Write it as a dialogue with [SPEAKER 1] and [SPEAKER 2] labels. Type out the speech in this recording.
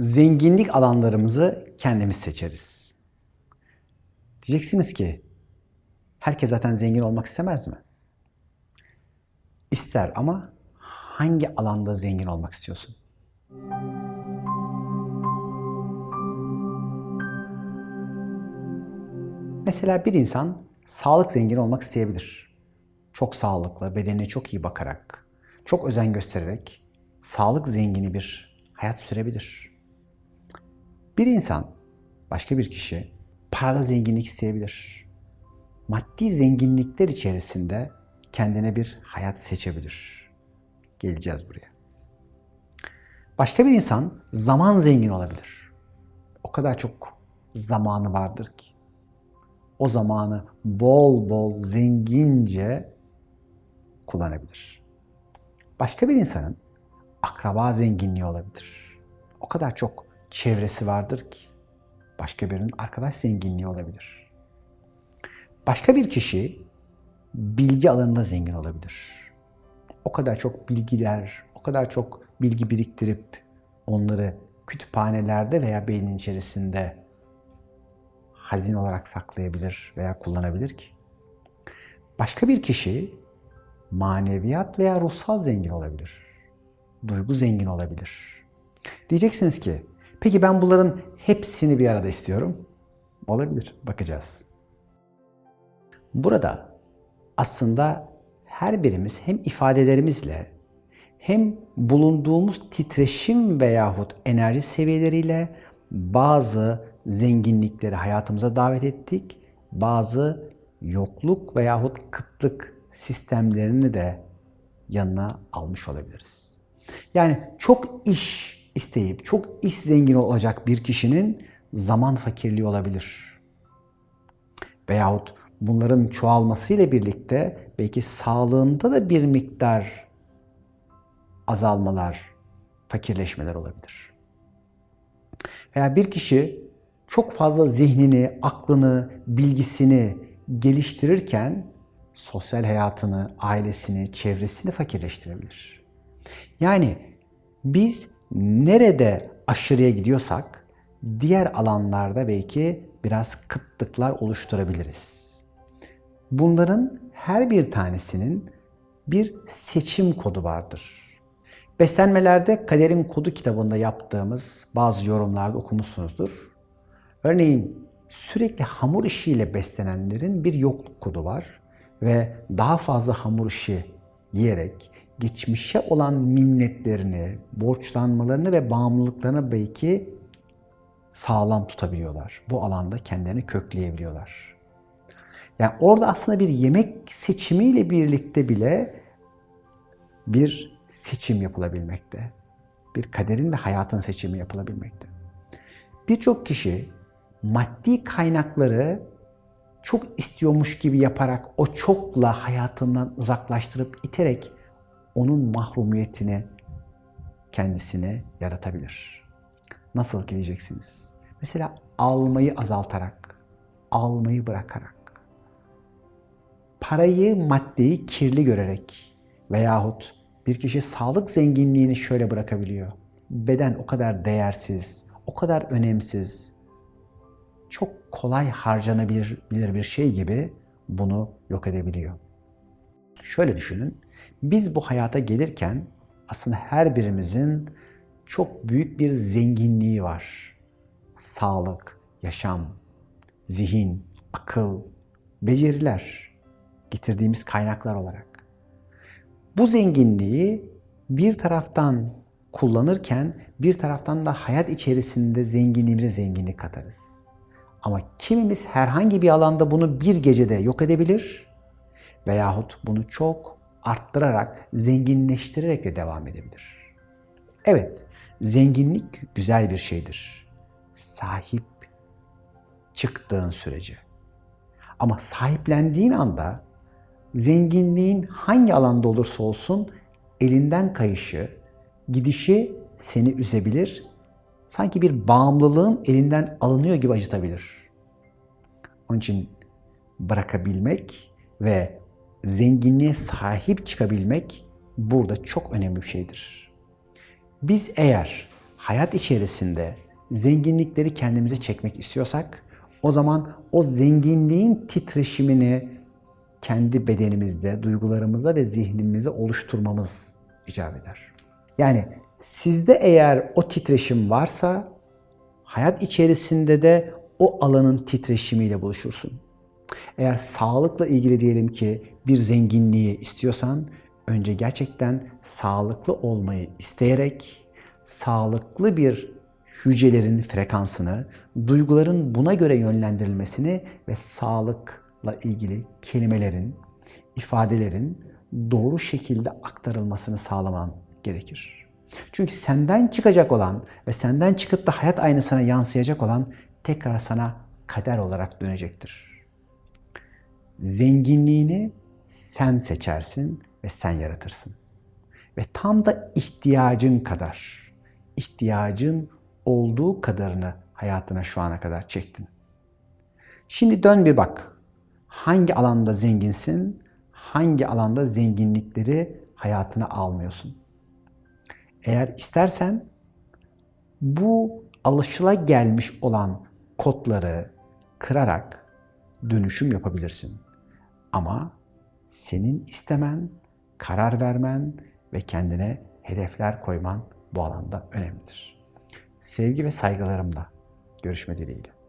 [SPEAKER 1] zenginlik alanlarımızı kendimiz seçeriz. Diyeceksiniz ki herkes zaten zengin olmak istemez mi? İster ama hangi alanda zengin olmak istiyorsun? Mesela bir insan sağlık zengin olmak isteyebilir. Çok sağlıklı, bedenine çok iyi bakarak, çok özen göstererek sağlık zengini bir hayat sürebilir. Bir insan, başka bir kişi parada zenginlik isteyebilir. Maddi zenginlikler içerisinde kendine bir hayat seçebilir. Geleceğiz buraya. Başka bir insan zaman zengin olabilir. O kadar çok zamanı vardır ki. O zamanı bol bol zengince kullanabilir. Başka bir insanın akraba zenginliği olabilir. O kadar çok çevresi vardır ki. Başka birinin arkadaş zenginliği olabilir. Başka bir kişi bilgi alanında zengin olabilir. O kadar çok bilgiler, o kadar çok bilgi biriktirip onları kütüphanelerde veya beynin içerisinde hazine olarak saklayabilir veya kullanabilir ki. Başka bir kişi maneviyat veya ruhsal zengin olabilir. Duygu zengin olabilir. Diyeceksiniz ki, peki ben bunların hepsini bir arada istiyorum. Olabilir, bakacağız. Burada aslında her birimiz hem ifadelerimizle hem bulunduğumuz titreşim veyahut enerji seviyeleriyle bazı zenginlikleri hayatımıza davet ettik. Bazı yokluk veyahut kıtlık sistemlerini de yanına almış olabiliriz. Yani çok iş isteyip çok iş zengin olacak bir kişinin zaman fakirliği olabilir. Veyahut bunların çoğalmasıyla birlikte belki sağlığında da bir miktar azalmalar, fakirleşmeler olabilir. Veya bir kişi çok fazla zihnini, aklını, bilgisini geliştirirken sosyal hayatını, ailesini, çevresini fakirleştirebilir. Yani biz nerede aşırıya gidiyorsak diğer alanlarda belki biraz kıtlıklar oluşturabiliriz. Bunların her bir tanesinin bir seçim kodu vardır. Beslenmelerde Kaderin Kodu kitabında yaptığımız bazı yorumlarda okumuşsunuzdur. Örneğin sürekli hamur işiyle beslenenlerin bir yokluk kodu var ve daha fazla hamur işi yiyerek geçmişe olan minnetlerini, borçlanmalarını ve bağımlılıklarını belki sağlam tutabiliyorlar. Bu alanda kendilerini kökleyebiliyorlar. Yani orada aslında bir yemek seçimiyle birlikte bile bir seçim yapılabilmekte. Bir kaderin ve hayatın seçimi yapılabilmekte. Birçok kişi maddi kaynakları çok istiyormuş gibi yaparak o çokla hayatından uzaklaştırıp iterek onun mahrumiyetini kendisine yaratabilir. Nasıl gideceksiniz? Mesela almayı azaltarak, almayı bırakarak, parayı, maddeyi kirli görerek veyahut bir kişi sağlık zenginliğini şöyle bırakabiliyor. Beden o kadar değersiz, o kadar önemsiz, çok kolay harcanabilir bir şey gibi bunu yok edebiliyor. Şöyle düşünün, biz bu hayata gelirken aslında her birimizin çok büyük bir zenginliği var. Sağlık, yaşam, zihin, akıl, beceriler getirdiğimiz kaynaklar olarak. Bu zenginliği bir taraftan kullanırken bir taraftan da hayat içerisinde zenginliğimize zenginlik katarız. Ama kimimiz herhangi bir alanda bunu bir gecede yok edebilir veyahut bunu çok arttırarak, zenginleştirerek de devam edebilir. Evet, zenginlik güzel bir şeydir. Sahip çıktığın sürece. Ama sahiplendiğin anda zenginliğin hangi alanda olursa olsun elinden kayışı, gidişi seni üzebilir. Sanki bir bağımlılığın elinden alınıyor gibi acıtabilir. Onun için bırakabilmek ve zenginliğe sahip çıkabilmek burada çok önemli bir şeydir. Biz eğer hayat içerisinde zenginlikleri kendimize çekmek istiyorsak o zaman o zenginliğin titreşimini kendi bedenimizde, duygularımızda ve zihnimizde oluşturmamız icap eder. Yani sizde eğer o titreşim varsa hayat içerisinde de o alanın titreşimiyle buluşursun. Eğer sağlıkla ilgili diyelim ki bir zenginliği istiyorsan önce gerçekten sağlıklı olmayı isteyerek sağlıklı bir hücrelerin frekansını, duyguların buna göre yönlendirilmesini ve sağlıkla ilgili kelimelerin, ifadelerin doğru şekilde aktarılmasını sağlaman gerekir. Çünkü senden çıkacak olan ve senden çıkıp da hayat aynısına yansıyacak olan tekrar sana kader olarak dönecektir. Zenginliğini sen seçersin ve sen yaratırsın. Ve tam da ihtiyacın kadar, ihtiyacın olduğu kadarını hayatına şu ana kadar çektin. Şimdi dön bir bak. Hangi alanda zenginsin? Hangi alanda zenginlikleri hayatına almıyorsun? Eğer istersen bu alışıla gelmiş olan kodları kırarak dönüşüm yapabilirsin. Ama senin istemen, karar vermen ve kendine hedefler koyman bu alanda önemlidir. Sevgi ve saygılarımla görüşme dileğiyle.